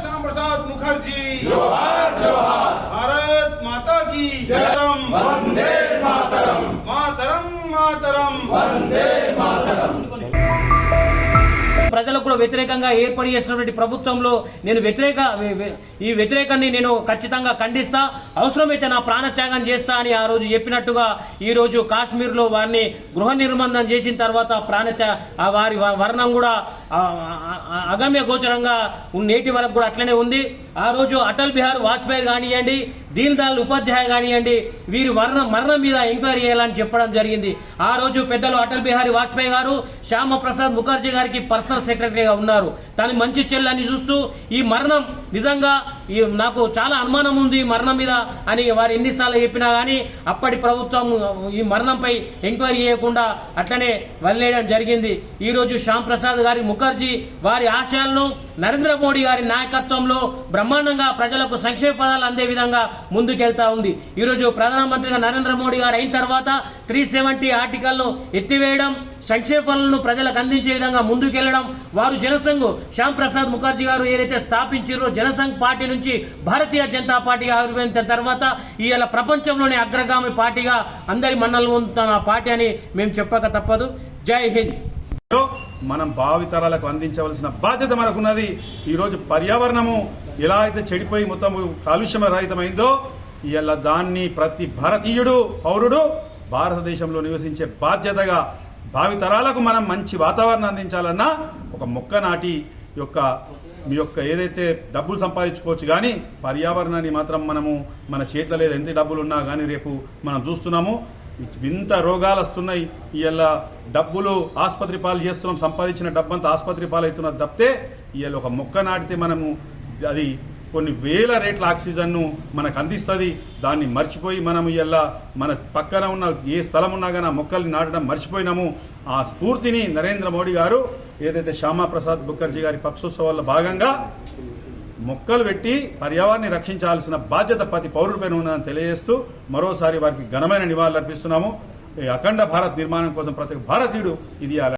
श्याम प्रसाद मुखर्जी। जोहार जोहार। भारत माता की। जय ప్రజలకు కూడా వ్యతిరేకంగా ఏర్పడి చేసినటువంటి ప్రభుత్వంలో నేను వ్యతిరేక ఈ వ్యతిరేకాన్ని నేను ఖచ్చితంగా ఖండిస్తా. అవసరమైతే నా ప్రాణత్యాగం చేస్తా అని ఆ రోజు చెప్పినట్టుగా ఈ రోజు కాశ్మీర్లో వారిని గృహ నిర్బంధం చేసిన తర్వాత ప్రాణత్యా వారి వర్ణం కూడా అగమ్య గోచరంగా నేటి వరకు కూడా అట్లనే ఉంది. ఆ రోజు అటల్ బిహారీ వాజ్పేయి కానివ్వండి దీన్ దయాళ్ ఉపాధ్యాయ కానివ్వండి వీరి వర్ణ మరణం మీద ఎంక్వైరీ చేయాలని చెప్పడం జరిగింది. ఆ రోజు పెద్దలు అటల్ బిహారీ వాజ్పేయి గారు శ్యామ ప్రసాద్ ముఖర్జీ గారికి పర్సనల్ సెక్రటరీగా ఉన్నారు. దాని మంచి చెల్లని చూస్తూ ఈ మరణం నిజంగా ఈ నాకు చాలా అనుమానం ఉంది ఈ మరణం మీద అని వారు ఎన్నిసార్లు చెప్పినా కానీ అప్పటి ప్రభుత్వం ఈ మరణంపై ఎంక్వైరీ చేయకుండా అట్లనే వదిలేయడం జరిగింది. ఈరోజు శ్యామ్ ప్రసాద్ గారి ముఖర్జీ వారి ఆశయాలను నరేంద్ర మోడీ గారి నాయకత్వంలో బ్రహ్మాండంగా ప్రజలకు సంక్షేమ పదాలు అందే విధంగా ముందుకెళ్తా ఉంది. ఈరోజు ప్రధానమంత్రిగా నరేంద్ర మోడీ గారు అయిన తర్వాత త్రీ సెవెంటీ ఆర్టికల్ను ఎత్తివేయడం సంక్షేమ పనులను ప్రజలకు అందించే విధంగా ముందుకెళ్ళడం వారు జనసంఘ్ శ్యామ్ ప్రసాద్ ముఖర్జీ గారు ఏదైతే స్థాపించారో జనసంఘ్ పార్టీ నుంచి భారతీయ జనతా పార్టీగా ఆవిర్భవించిన తర్వాత ఇవాళ ప్రపంచంలోనే అగ్రగామి పార్టీగా అందరి మన్నలు పొందుతున్న పార్టీ అని మేము చెప్పక తప్పదు. జై హింద్. మనం భావితరాలకు అందించవలసిన బాధ్యత మనకున్నది ఈరోజు పర్యావరణము. ఎలా అయితే చెడిపోయి మొత్తం కాలుష్యం రహితమైందో ఇలా దాన్ని ప్రతి భారతీయుడు పౌరుడు భారతదేశంలో నివసించే బాధ్యతగా భావితరాలకు మనం మంచి వాతావరణం అందించాలన్నా ఒక మొక్క నాటి యొక్క మీ యొక్క ఏదైతే డబ్బులు సంపాదించుకోవచ్చు కానీ పర్యావరణాన్ని మాత్రం మనము మన చేతిలో లేదు. ఎంత డబ్బులు ఉన్నా కానీ రేపు మనం చూస్తున్నాము. వింత రోగాలు వస్తున్నాయి. ఇవాళ డబ్బులు ఆసుపత్రి పాలు చేస్తున్నాం. సంపాదించిన డబ్బంతా ఆసుపత్రి పాలు అవుతున్నది తప్పితే ఇవాళ ఒక మొక్క నాటితే మనము అది కొన్ని వేల రేట్ల ఆక్సిజన్ను మనకు అందిస్తుంది. దాన్ని మర్చిపోయి మనం ఇవాళ మన పక్కన ఉన్న ఏ స్థలం ఉన్నా కానీ ఆ మొక్కల్ని నాటడం మర్చిపోయినాము. ఆ స్ఫూర్తిని నరేంద్ర మోడీ గారు ఏదైతే శ్యామాప్రసాద్ ముఖర్జీ గారి పక్షోత్సవాల్లో భాగంగా మొక్కలు పెట్టి పర్యావరణాన్ని రక్షించాల్సిన బాధ్యత ప్రతి పౌరుడిపైన ఉందని తెలియజేస్తూ మరోసారి వారికి ఘనమైన నివాళులు అర్పిస్తున్నాము ఈ అఖండ భారత్ నిర్మాణం కోసం ప్రతి భారతీయుడు ఇది అలా